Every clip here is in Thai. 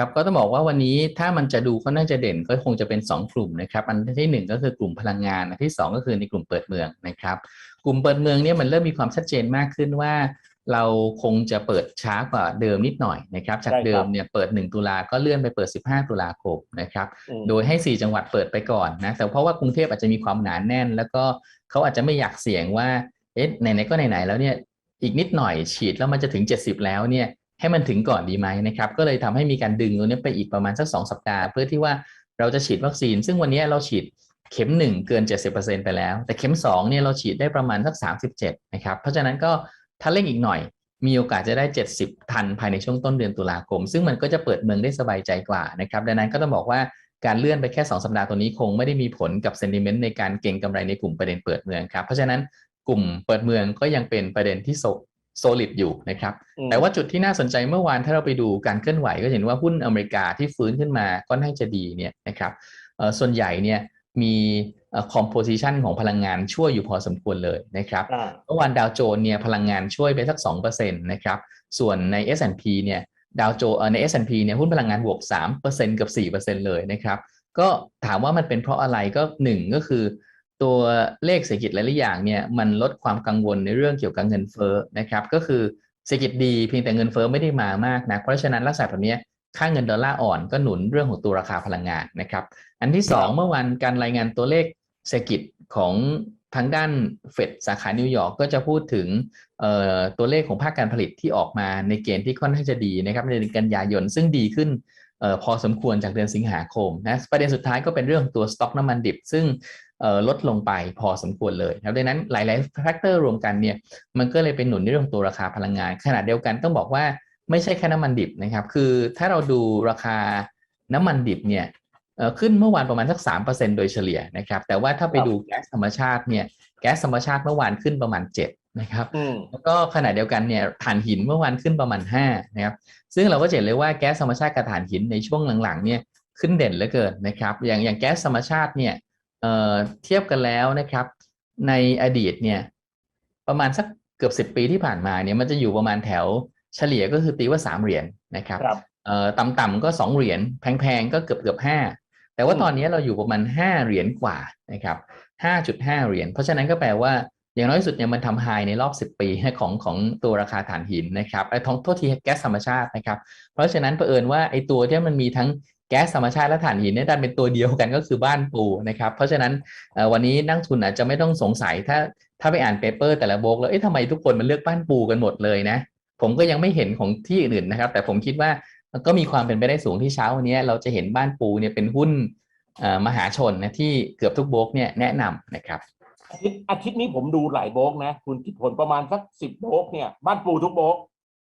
ครับก็ต้องบอกว่าวันนี้ถ้ามันจะดูก็น่าจะเด่นก็คงจะเป็น 2 กลุ่มนะครับ อันที่หนึ่งก็คือกลุ่มพลังงานอันที่สองก็คือในกลุ่มเปิดเมืองนะครับ กลุ่มเปิดเมืองเนี่ยมันเริ่มมีความชัดเจนมากขึ้นว่า เราคงจะเปิดช้ากว่าเดิมนิดหน่อยนะครับ จากใช่ครับเดิมเนี่ยเปิด 1 ตุลาก็เลื่อนไปเปิด 15 ตุลาคมนะครับอืมโดยให้ 4 จังหวัดเปิดไปก่อนนะแต่เพราะว่ากรุงเทพอาจจะมีความหนาแน่น แล้วก็เขาอาจจะไม่อยากเสี่ยงว่าเอ๊ะไหนๆก็ไหนๆแล้วเนี่ยอีกนิดหน่อยฉีดแล้วมันจะถึง 70 แล้วเนี่ย ให้มันถึงก่อนดีไหมนะครับ ก็เลยทำให้มีการดึงตรงนี้ไปอีกประมาณสัก 2 สัปดาห์ เพื่อที่ว่าเราจะฉีดวัคซีน ซึ่งวันนี้เราฉีดเข็ม 1 เกิน 70%ไปแล้ว แต่เข็ม2เนี่ยเราฉีดได้ประมาณสัก 37นะครับเพราะฉะนั้นก็ถ้าเร่งอีกหน่อย มีโอกาสจะได้ 70 ทันภายในช่วงต้นเดือนตุลาคม ซึ่งมันก็จะเปิดเมืองได้สบายใจกว่านะครับดังนั้นก็ต้องบอกว่าการเลื่อนไปแค่ 2 สัปดาห์ตัวนี้คงไม่ได้มีผลกับเซนติเมนต์ในการเก็งกำไรในกลุ่มประเด็นเปิดเมืองครับเพราะฉะนั้นกลุ่มเปิดเมืองก็ยังเป็นประเด็นที่ โซโซลิดอยู่นะครับอืมแต่ว่าจุดที่น่าสนใจเมื่อวานถ้าเราไปดูการเคลื่อนไหวก็เห็นว่าหุ้นอเมริกาที่ฟื้นขึ้นมาก็น่าจะดีเนี่ยนะครับเอ่อส่วนใหญ่เนี่ยมีเอ่อ composition ของพลังงานช่วยอยู่พอสมควรเลยนะครับอ่าเมื่อวานดาวโจนส์เนี่ยพลังงานช่วยไปสัก2%นะครับ ส่วนใน S&P เนี่ยดาวโจเอ่อใน S&P เนี่ยหุ้นพลังงานบวก3%กับ4%เลยนะครับ ก็ถามว่ามันเป็นเพราะอะไรก็หนึ่งก็คือ ตัวเลขเศรษฐกิจหลายๆอย่างเนี่ยมันลดความกังวลในเรื่องเกี่ยวกับเงินเฟ้อนะครับก็คือเศรษฐกิจดีเพียงแต่เงินเฟ้อไม่ได้มามากนะเพราะฉะนั้นลักษณะแบบนี้ค่าเงินดอลลาร์อ่อนก็หนุนเรื่องของตัวราคาพลังงานนะครับ อันที่สองเมื่อวันการรายงานตัวเลขเศรษฐกิจของทางด้านเฟดสาขานิวยอร์กก็จะพูดถึงตัวเลขของภาคการผลิตที่ออกมาในเกณฑ์ที่ค่อนข้างจะดีนะครับในเดือนกันยายนซึ่งดีขึ้น พอสมควรจากเดือนสิงหาคมนะประเด็นสุดท้ายก็เป็นเรื่องของตัวสต็อกน้ำมันดิบ ซึ่งเอ่อลดลงไปพอสมควรเลยนะครับดังนั้นหลายๆแฟกเตอร์รวมกันเนี่ยมันก็เลยเป็นหนุนในเรื่องของตัวราคาพลังงาน ขณะเดียวกันต้องบอกว่าไม่ใช่แค่น้ำมันดิบนะครับ คือถ้าเราดูราคาน้ำมันดิบเนี่ยเอ่อขึ้นเมื่อวานประมาณสัก 3%โดยเฉลี่ยนะครับ แต่ว่าถ้าไปครับดูแก๊สธรรมชาติเนี่ยแก๊สธรรมชาติเมื่อวานขึ้นประมาณ 7 นะครับอืมแล้วก็ขณะเดียวกันเนี่ยถ่านหินเมื่อวานขึ้นประมาณ5นะครับซึ่งเราก็จะเห็นเลยว่าแก๊สธรรมชาติกับถ่านหินในช่วงหลังๆเนี่ยขึ้นเด่นเหลือเกินนะครับ อย่างอย่างแก๊สธรรมชาติเนี่ยเอ่อเทียบกันแล้วนะครับ ในอดีตเนี่ยประมาณสักเกือบ10 ปีที่ผ่านมาเนี่ยมันจะอยู่ประมาณแถวเฉลี่ยก็คือตีว่า 3 เหรียญนะครับครับเอ่อต่ำๆก็ 2 เหรียญแพงๆก็เกือบเกือบห้าแต่ว่าอืมตอนนี้เราอยู่ประมาณ 5 เหรียญกว่านะครับ5.5 เหรียญเพราะฉะนั้นก็แปลว่า อย่างน้อยสุดเนี่ยมันทำไฮในรอบ 10 ปีของของตัวราคาถ่านหินนะครับไอ้ท้องโทษทีแก๊สธรรมชาตินะครับ เพราะฉะนั้นเผอิญว่าไอ้ตัวที่มันมีทั้งแก๊สธรรมชาติและถ่านหินเนี่ยดันเป็นตัวเดียวกันก็คือบ้านปูนะครับ เพราะฉะนั้นวันนี้นักทุนอาจจะไม่ต้องสงสัยถ้าถ้าไปอ่านเปเปอร์แต่ละโบกแล้วเอ๊ะทำไมทุกคนมันเลือกบ้านปูกันหมดเลยนะ ผมก็ยังไม่เห็นของที่อื่นนะครับ แต่ผมคิดว่าก็มีความเป็นไปได้สูงที่เช้าวันนี้เราจะเห็นบ้านปูเนี่ยเป็นหุ้นมหาชนนะที่เกือบทุกโบกเนี่ยแนะนำนะครับ อาทิตย์อาทิตย์นี้ผมดูหลายโบรกนะ คุณคิดผลประมาณสักสิบโบรกเนี่ย บ้านปูทุกโบรก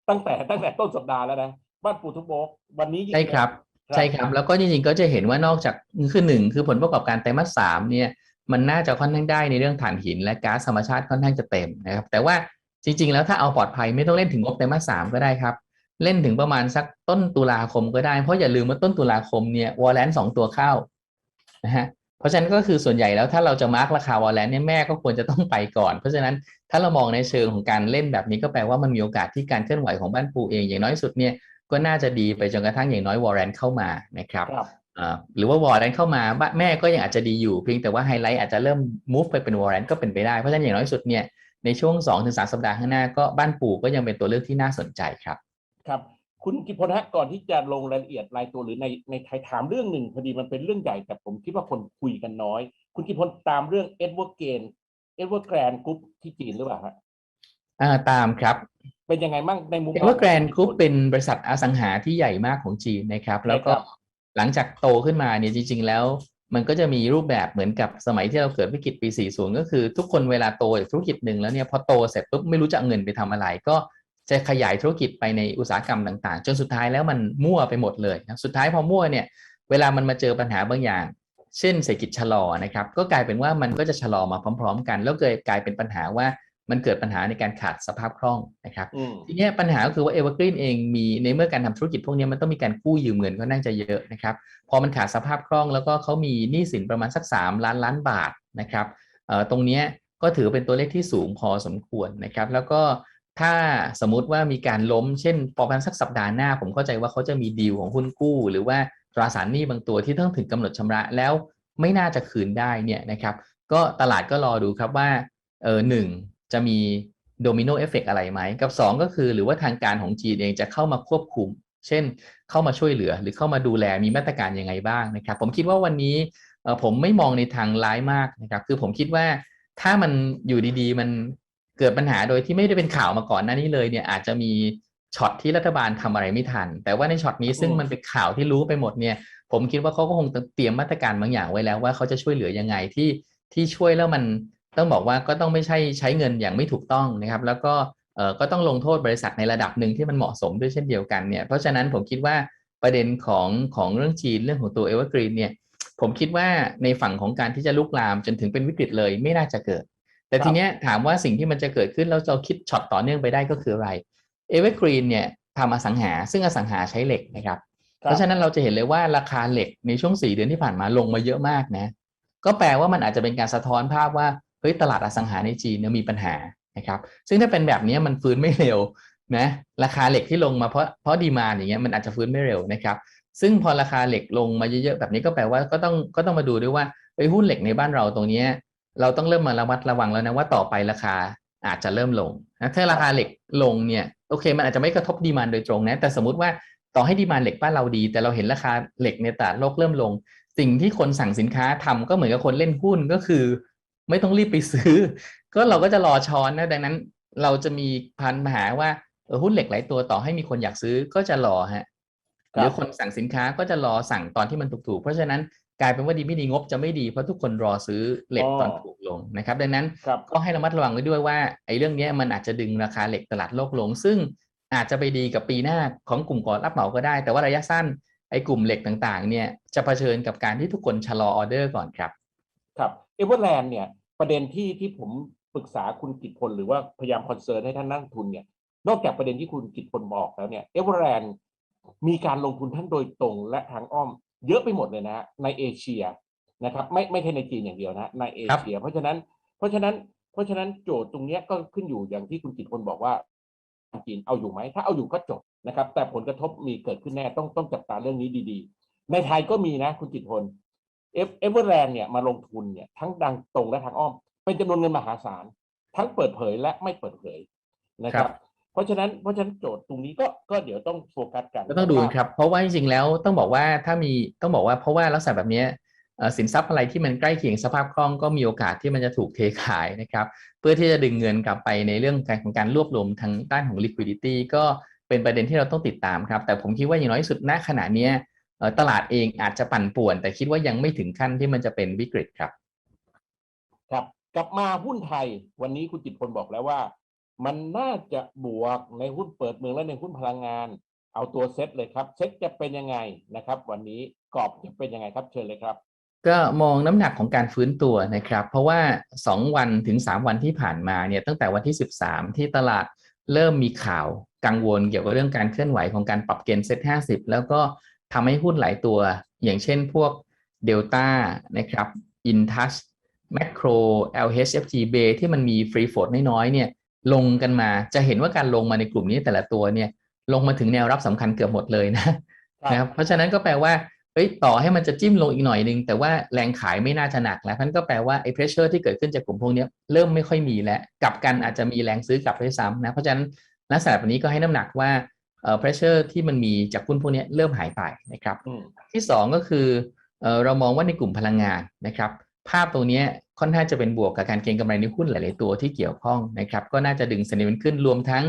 ตั้งแต่ตั้งแต่ต้นสัปดาห์แล้วนะ บ้านปูทุกโบรกวันนี้ยิ่งใช่ครับ ใช่ครับ แล้วก็จริงๆก็จะเห็นว่านอกจากคือหนึ่งคือผลประกอบการไตรมาสสามเนี่ยมันน่าจะค่อนข้างได้ในเรื่องถ่านหิน และก๊าซธรรมชาติค่อนข้างจะเต็มนะครับ แต่ว่าจริง ๆ แล้วถ้าเอาปลอดภัยไม่ต้องเล่นถึงงบไตรมาสสามก็ได้ครับเล่นถึงประมาณสักต้นตุลาคมก็ได้ เพราะอย่าลืมว่าต้นตุลาคมเนี่ยวอลเลนสองตัวเข้านะฮะเพ ราะฉะนั้นก็คือส่วนใหญ่แล้วถ้าเราจะมาร์กราคาวอลเลนเนี่ยแม่ก็ควรจะต้องไปก่อน เพราะฉะนั้นถ้าเรามองในเชิงของการเล่นแบบนี้ก็แปลว่ามันมีโอกาสที่การเคลื่อนไหวของบ้านปูเองอย่างน้อยสุดเนี่ยก็น่าจะดีไปจนกระทั่งอย่างน้อยวอลเลนเข้ามานะครับครับอ่าหรือว่าวอร์เรนเข้ามาบ้านแม่ก็ยังอาจจะดีอยู่เพียงแต่ว่าไฮไลท์อาจจะเริ่ม move ไปเป็นวอร์เรนก็เป็นไปได้เพราะฉะนั้นอย่างน้อยสุดเนี่ยในช่วง2-3สัปดาห์ข้างหน้าก็บ้านปู่ก็ยังเป็นตัวเลือกที่น่าสนใจครับครับ คุณกิตพลฮะก่อนที่จะลงรายละเอียดรายตัวหรือในในไทยถามเรื่องหนึ่งพอดีมันเป็นเรื่องใหญ่แต่ผมคิดว่าคนคุยกันน้อย คุณกิตพลตามเรื่องเอ็ดเวิร์ดเกนเอ็ดเวิร์ดแกรนกรุ๊ปที่จีนหรือเปล่าฮะอ่าตามครับเป็นยังไงบ้างในมุมเอเวอร์แกรนด์กรุ๊ปเป็นบริษัทอสังหาที่ใหญ่มากของจีนนะครับ แล้วก็ครับหลังจากโตขึ้นมาเนี่ยจริง ๆ แล้ว มันก็จะมีรูปแบบเหมือนกับสมัยที่เราเกิดวิกฤตปี 40 ก็คือ ทุกคนเวลาโตจากธุรกิจหนึ่งแล้วเนี่ยพอโตเสร็จปุ๊บไม่รู้จะเอาเงินไปทำอะไรก็ จะขยายธุรกิจไปในอุตสาหกรรมต่างๆ จนสุดท้ายแล้วมันมั่วไปหมดเลยนะสุดท้ายพอมั่วเนี่ยเวลามันมาเจอปัญหาบางอย่าง เช่นเศรษฐกิจชะลอนะครับก็กลายเป็นว่ามันก็จะชะลอมาพร้อม ๆ กันแล้วเกิดกลายเป็นปัญหาว่ามันเกิดปัญหาในการขาดสภาพคล่องนะครับอืมทีเนี้ยปัญหาก็คือว่าเอเวอร์กรีนเองมีในเมื่อการทำธุรกิจพวกเนี้ยมันต้องมีการกู้ยืมเงินก็น่าจะเยอะนะครับพอมันขาดสภาพคล่องแล้วก็เขามีหนี้สินประมาณสัก 3 ล้านล้านบาทนะครับเอ่อตรงเนี้ยก็ถือเป็นตัวเลขที่สูงพอสมควรนะครับ แล้วก็ ถ้าสมมุติว่ามีการล้มเช่นประมาณสักสัปดาห์หน้า ผมเข้าใจว่าเขาจะมีดีลของหุ้นกู้ หรือว่าตราสารหนี้บางตัวที่ต้องถึงกำหนดชำระแล้วไม่น่าจะคืนได้เนี่ยนะครับก็ตลาดก็รอดูครับว่าเออหนึ่งจะมีโดมิโนเอฟเฟกอะไรไหม กับ 2 ก็คือหรือว่าทางการของจีนเองจะเข้ามาควบคุม เช่นเข้ามาช่วยเหลือ หรือเข้ามาดูแลมีมาตรการยังไงบ้างนะครับ ผมคิดว่าวันนี้ผมไม่มองในทางร้ายมากนะครับ คือผมคิดว่าถ้ามันอยู่ดีๆ มัน เกิดปัญหาโดยที่ไม่ได้เป็นข่าวมาก่อนหน้านี้เลยเนี่ยอาจจะมีช็อตที่รัฐบาลทำอะไรไม่ทัน แต่ว่าในช็อตนี้ซึ่งมันเป็นข่าวที่รู้ไปหมดเนี่ย ผมคิดว่าเขาก็คงเตรียมมาตรการบางอย่างไว้แล้วว่าเขาจะช่วยเหลือยังไงที่ที่ช่วยแล้วมันต้องบอกว่าก็ต้องไม่ใช่ใช้เงินอย่างไม่ถูกต้องนะครับ แล้วก็เอ่อก็ต้องลงโทษบริษัทในระดับหนึ่งที่มันเหมาะสมด้วยเช่นเดียวกันเนี่ย เพราะฉะนั้นผมคิดว่าประเด็นของของเรื่องจีนเรื่องของตัวเอเวอร์กรีนเนี่ยผมคิดว่าในฝั่งของการที่จะลุกลามจนถึงเป็นวิกฤตเลยไม่น่าจะเกิด แต่ทีเนี้ยถามว่าสิ่งที่มันจะเกิดขึ้นแล้วเราคิดช็อตต่อเนื่องไปได้ก็คืออะไรเอเวอร์กรีนเนี่ยทำอสังหา ซึ่งอสังหาใช้เหล็กนะครับ เพราะฉะนั้นเราจะเห็นเลยว่าราคาเหล็กในช่วง4เดือนที่ผ่านมาลงมาเยอะมากนะ ก็แปลว่ามันอาจจะเป็นการสะท้อนภาพว่าเฮ้ยตลาดอสังหาในจีนเนี่ยมีปัญหานะครับ ซึ่งถ้าเป็นแบบนี้มันฟื้นไม่เร็วนะราคาเหล็กที่ลงมาเพราะเพราะดีมาอย่างเงี้ยมันอาจจะฟื้นไม่เร็วนะครับ ซึ่งพอราคาเหล็กลงมาเยอะๆแบบนี้ก็แปลว่าก็ต้องก็ต้องมาดูด้วยว่าเฮ้ยหุ้นเหล็กในบ้านเราตรงเนี้ย เราต้องเริ่มมาระมัดระวังแล้วนะว่าต่อไปราคาอาจจะเริ่มลงนะถ้าราคาเหล็กลงเนี่ยโอเค มันอาจจะไม่กระทบดีมานโดยตรงนะแต่สมมติว่าต่อให้ดีมานเหล็กบ้านเราดี แต่เราเห็นราคาเหล็กในตลาดโลกเริ่มลง สิ่งที่คนสั่งสินค้าทำก็เหมือนกับคนเล่นหุ้นก็คือ ไม่ต้องรีบไปซื้อ ก็เราก็จะรอช้อนนะดังนั้นเราจะมีพันมหาว่าหุ้นเหล็กหลายตัวต่อให้มีคนอยากซื้อก็จะรอฮะหรือคนสั่งสินค้าก็จะรอสั่งตอนที่มันถูกๆเพราะฉะนั้น กลายเป็นว่าดีไม่ดีงบจะไม่ดีเพราะทุกคนรอซื้อเหล็กตอนถูกลงนะครับดังนั้นครับก็ให้ระมัดระวังไว้ด้วยว่าไอ้เรื่องเนี้ยมันอาจจะดึงราคาเหล็กตลาดโลกลง ซึ่งอาจจะไปดีกับปีหน้าของกลุ่มก่อรับเหมาก็ได้ แต่ว่าระยะสั้นไอ้กลุ่มเหล็กต่างๆ เนี่ยจะเผชิญกับการที่ทุกคนชะลอออเดอร์ก่อนครับ ครับเอเวอร์แลนด์เนี่ยประเด็นที่ที่ผมปรึกษาคุณกิตพลหรือว่าพยายามคอนเซิร์นให้ท่านนักลงทุนเนี่ยนอกจากประเด็นที่คุณกิตพลบอกแล้วเนี่ยเอเวอร์แลนด์มีการลงทุนทั้งโดยตรงและทางอ้อม เยอะไปหมดเลยนะฮะในเอเชียนะครับไม่ไม่ใช่ในจีนอย่างเดียวนะในเอเชีย เพราะฉะนั้นเพราะฉะนั้นเพราะฉะนั้นโจทย์ตรงเนี้ยก็ขึ้นอยู่อย่างที่คุณกิตพลบอกว่าจีนเอาอยู่ไหมถ้าเอาอยู่ก็จบนะครับ แต่ผลกระทบมีเกิดขึ้นแน่ต้องต้องจับตาเรื่องนี้ดีๆ ในไทยก็มีนะคุณกิตพลเอฟเอเวอร์แลนด์เนี่ยมาลงทุนเนี่ยทั้งดังตรงและทางอ้อม เป็นจำนวนเงินมหาศาล ทั้งเปิดเผยและไม่เปิดเผยนะคครัรับบ เพราะฉะนั้นเพราะฉะนั้นโจทย์ตรงนี้ก็ก็เดี๋ยวต้องโฟกัสกันก็ต้องดูว่าครับ เพราะว่าจริงๆแล้วต้องบอกว่าถ้ามีต้องบอกว่าเพราะว่าลักษณะแบบเนี้ยเอ่อสินทรัพย์อะไรที่มันใกล้เคียงสภาพคล่องก็มีโอกาสที่มันจะถูกเทขายนะครับเพื่อที่จะดึงเงินกลับไปในเรื่องการของการรวบรวมทางด้านของ liquidity ก็เป็นประเด็นที่เราต้องติดตามครับ แต่ผมคิดว่าอย่างน้อยที่สุดณขณะเนี้ยเอ่อตลาดเองอาจจะปั่นป่วน แต่คิดว่ายังไม่ถึงขั้นที่มันจะเป็นวิกฤตครับ ครับ กลับมาหุ้นไทย วันนี้คุณจิตรพลบอกแล้วว่า มันน่าจะบวกในหุ้นเปิดเมืองและในหุ้นพลังงาน เอาตัวเซ็ตเลยครับ เซ็ตจะเป็นยังไงนะครับ วันนี้กรอบจะเป็นยังไงครับเชิญเลยครับ ก็มองน้ำหนักของการฟื้นตัวนะครับ เพราะว่า 2 วันถึง 3 วันที่ผ่านมาเนี่ยตั้งแต่วันที่ 13 ที่ตลาดเริ่มมีข่าวกังวลเกี่ยวกับเรื่องการเคลื่อนไหวของการปรับเกณฑ์เซ็ต50 แล้วก็ทำให้หุ้นหลายตัว อย่างเช่นพวก Delta นะครับ Intouch Macro LHFG b ที่มันมีฟรีโฟ t น้อยๆเนี่ย ลงกันมา จะเห็นว่าการลงมาในกลุ่มนี้แต่ละตัวเนี่ยลงมาถึงแนวรับสำคัญเกือบหมดเลยนะนะครับเพราะฉะนั้นก็แปลว่าเอ้ยต่อให้มันจะจิ้มลงอีกหน่อยนึง แต่ว่าแรงขายไม่น่าจะหนักแล้วนั่นก็แปลว่าไอ้เพรสเชอร์ที่เกิดขึ้นจากกลุ่มพวกเนี้ยเริ่มไม่ค่อยมีแล้วกลับกันอาจจะมีแรงซื้อกลับด้วยซ้ำนะเพราะฉะนั้นลักษณะแบบนี้ก็ให้น้ำหนักว่าเอ่อเพรสเชอร์ที่มันมีจากหุ้นพวกเนี้ยเริ่มหายไปนะครับอืมที่สองก็คือเอ่อเรามองว่าในกลุ่มพลังงานนะครับภาพตรงเนี้ย ค่อนข้างจะเป็นบวกกับการเก็งกำไรในหุ้นหลาย ๆ ตัวที่เกี่ยวข้องนะครับ ก็น่าจะดึงเซนิเมนต์ขึ้นรวมทั้ง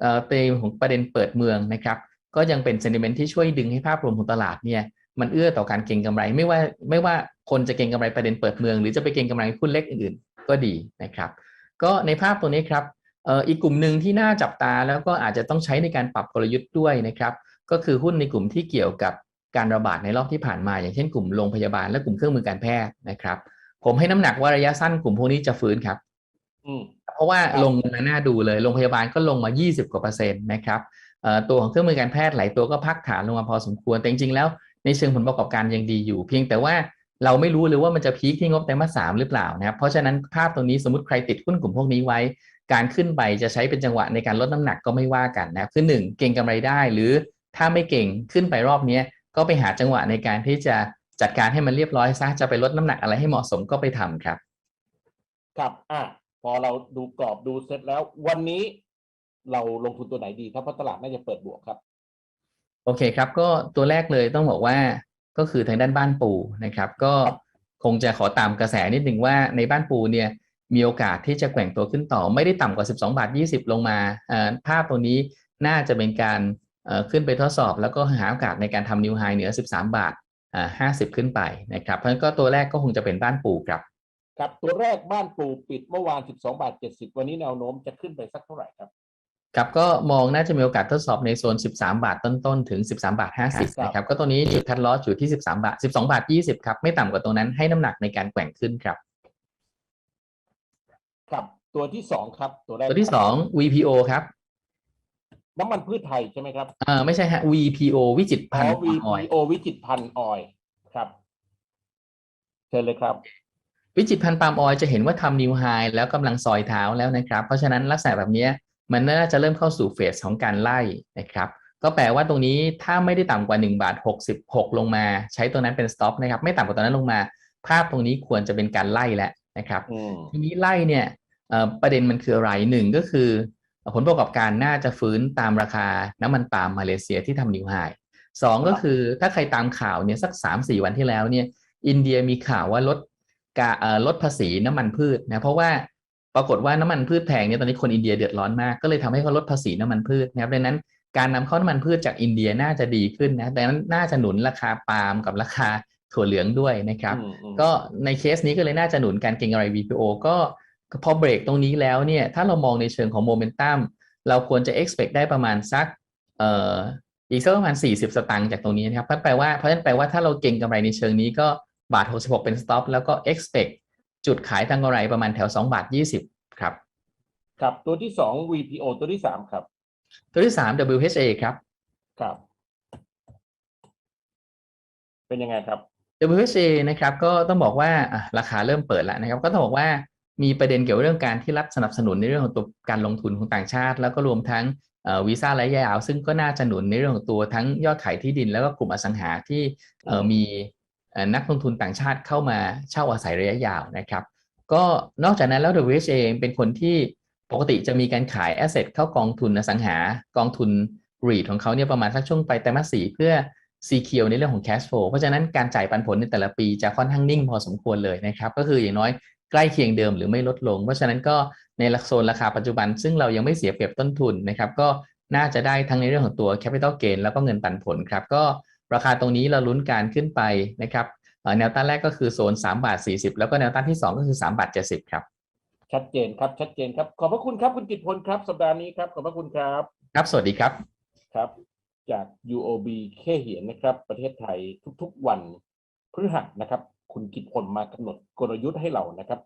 เอ่อเตมของประเด็นเปิดเมืองนะครับ ก็ยังเป็นเซนิเมนต์ที่ช่วยดึงให้ภาพรวมของตลาดเนี่ยมันเอื้อต่อการเก็งกำไรไม่ว่าไม่ว่าคนจะเก็งกำไรประเด็นเปิดเมือง หรือจะไปเก็งกำไรหุ้นเล็กอื่น ๆ ก็ดีนะครับ ก็ในภาพตัวนี้ครับเอ่ออีกกลุ่มหนึ่งที่น่าจับตาแล้วก็อาจจะต้องใช้ในการปรับกลยุทธ์ด้วยนะครับ ก็คือหุ้นในกลุ่มที่เกี่ยวกับการระบาดในรอบที่ผ่านมา อย่างเช่นกลุ่มโรงพยาบาลและกลุ่มเครื่องมือการแพทย์นะครับ ผมให้น้ำหนักว่าระยะสั้นกลุ่มพวกนี้จะฟื้นครับอืมเพราะว่าครับลงมาหน้าดูเลย โรงพยาบาลก็ลงมา 20 กว่าเปอร์เซ็นต์นะครับเอ่อตัวของเครื่องมือการแพทย์หลายตัวก็พักฐานลงมาพอสมควร แต่จริงๆ แล้วในเชิงผลประกอบการยังดีอยู่ เพียงแต่ว่าเราไม่รู้เลยว่ามันจะพีคที่งบไตรมาสสามหรือเปล่านะครับ เพราะฉะนั้นภาพตรงนี้สมมติใครติดหุ้นกลุ่มพวกนี้ไว้ การขึ้นไปจะใช้เป็นจังหวะในการลดน้ำหนักก็ไม่ว่ากันนะครับคือหนึ่งเก่งกำไรได้ หรือถ้าไม่เก่งขึ้นไปรอบเนี้ยก็ไปหาจังหวะในการที่จะ จัดการให้มันเรียบร้อยซะจะไปลดน้ำหนักอะไรให้เหมาะสมก็ไปทำครับ ครับอะพอเราดูกรอบดูเสร็จแล้ว วันนี้เราลงทุนตัวไหนดีครับเพราะตลาดน่าจะเปิดบวกครับ โอเคครับ ก็ตัวแรกเลยต้องบอกว่าก็คือทางด้านบ้านปูนะครับ ก็คงจะขอตามกระแสนิดหนึ่งว่าในบ้านปูเนี่ยมีโอกาสที่จะแกว่งตัวขึ้นต่อไม่ได้ต่ำกว่า 12 บาท 20 ลงมาเอ่อภาพตรงนี้น่าจะเป็นการเอ่อขึ้นไปทดสอบ แล้วก็หาโอกาสในการทำนิวไฮเหนือ 13 บาท อ่า50ขึ้นไปนะครับเพราะฉะนั้นก็ตัวแรกก็คงจะเป็นบ้านปูครับ ครับตัวแรกบ้านปูปิดเมื่อวาน 12 บาท 70 วันนี้แนวโน้มจะขึ้นไปสักเท่าไหร่ครับครับก็มองน่าจะมีโอกาสทดสอบในโซน 13 บาทต้นๆ ถึง 13 บาท 50 นะครับ ก็ตัวนี้จุดคัดลอสอยู่ที่ 13 บาท 12 บาท 20 ครับ ไม่ต่ำกว่าตรงนั้นให้น้ำหนักในการแกว่งขึ้นครับ ครับ ตัวที่สองครับ ตัวแรกตัวที่ 2 VPO ครับ น้ำมันพืชไทยใช่ไหมครับเอ่อไม่ใช่ฮะ VPO วิจิตรอ๋พัอนธ์ออย VPO วิจิตรพันธ์ออยล์ครับเชิญเลยครับ วิจิตรพันธ์ปาล์มออยล์จะเห็นว่าทำนิวไฮแล้วกำลังซอยเท้าแล้วนะครับ เพราะฉะนั้นลักษณะแบบเนี้ยมันน่าจะเริ่มเข้าสู่เฟสของการไล่นะครับ ก็แปลว่าตรงนี้ถ้าไม่ได้ต่ำกว่า1บาท66 ลงมา ใช้ตัวนั้นเป็นสต็อปนะครับ ไม่ต่ำกว่าตัวนั้นลงมา ภาพตรงนี้ควรจะเป็นการไล่แล้วนะครับ อืม ทีนี้ไล่เนี่ยเอ่อประเด็นมันคืออะไรหนึ่งก็คือ ผลประกอบการน่าจะฟื้นตามราคาน้ำมันปาล์มมาเลเซียที่ทำนิวไฮสองก็คือถ้าใครตามข่าวเนี่ยสักสามสี่วันที่แล้วเนี่ยอินเดียมีข่าวว่าลดกาเอ่อลดภาษีน้ำมันพืชนะเพราะว่าปรากฏว่าน้ำมันพืชแพงเนี่ยตอนนี้คนอินเดียเดือดร้อนมากก็เลยทำให้เขาลดภาษีน้ำมันพืชนะครับดังนั้นการนำเข้าน้ำมันพืชจากอินเดียน่าจะดีขึ้นนะดังนั้นน่าจะหนุนราคาปาล์มกับราคาถั่วเหลืองด้วยนะครับอืมอืมก็ในเคสนี้ก็เลยน่าจะหนุนการเก็งกำไร VPO ก็ พอเบรกตรงนี้แล้วเนี่ยถ้าเรามองในเชิงของโมเมนตัมเราควรจะ expect ได้ประมาณสักเอ่ออีกสักประมาณ 40 สตางค์จากตรงนี้นะครับเพราะแปลว่าเพราะฉะนั้นแปลว่าถ้าเราเก็งกำไรในเชิงนี้ก็บาท 66 เป็น stop แล้วก็ expect จุดขายทางกำไรประมาณแถว 2 บาท 20 ครับ ครับตัวที่สอง VPO ตัวที่สามครับ ตัวที่ 3 WHA ครับ ครับ เป็นยังไงครับ WHA นะครับก็ต้องบอกว่าอะราคาเริ่มเปิดแล้วนะครับ ก็ต้องบอกว่า มีประเด็นเกี่ยวกับเรื่องการที่รัฐสนับสนุนในเรื่องของตัวการลงทุนของต่างชาติ แล้วก็รวมทั้งวีซ่าระยะยาวซึ่งก็น่าจะหนุนในเรื่องของตัวทั้งยอดขายที่ดิน แล้วก็กลุ่มอสังหาที่มีนักลงทุนต่างชาติเข้ามาเช่าอาศัยระยะยาวนะครับ ก็นอกจากนั้นแล้ว WHA เองเป็นคนที่ปกติจะมีการขายแอสเซทเข้ากองทุนอสังหากองทุน REIT ของเขาเนี่ยประมาณสักช่วงไปลายไตรมาสีเพื่อ CQ ในเรื่องของ cash flow เพราะฉะนั้นการจ่ายปันผลในแต่ละปีจะค่อนข้างนิ่งพอสมควรเลยนะครับ ก็คืออย่างน้อย ใกล้เคียงเดิมหรือไม่ลดลง เพราะฉะนั้นก็ในหลักโซนราคาปัจจุบัน ซึ่งเรายังไม่เสียเปรียบต้นทุนนะครับ ก็น่าจะได้ทั้งในเรื่องของตัว capital gain แล้วก็เงินปันผลครับ ก็ราคาตรงนี้เราลุ้นการขึ้นไปนะครับเอ่อแนวต้านแรกก็คือโซน3บาท40 แล้วก็แนวต้านที่ 2 ก็คือ3บาท70 ครับ ชัดเจนครับ ชัดเจนครับ ขอบพระคุณครับคุณกิตพลครับ สัปดาห์นี้ครับ ขอบพระคุณครับ ครับ สวัสดีครับ ครับ จาก UOB แค่เหียนนะครับ ประเทศไทยทุกๆวันพฤหัสนะครับ คุณกิตพลมากำหนดกลยุทธ์ให้เรานะครับ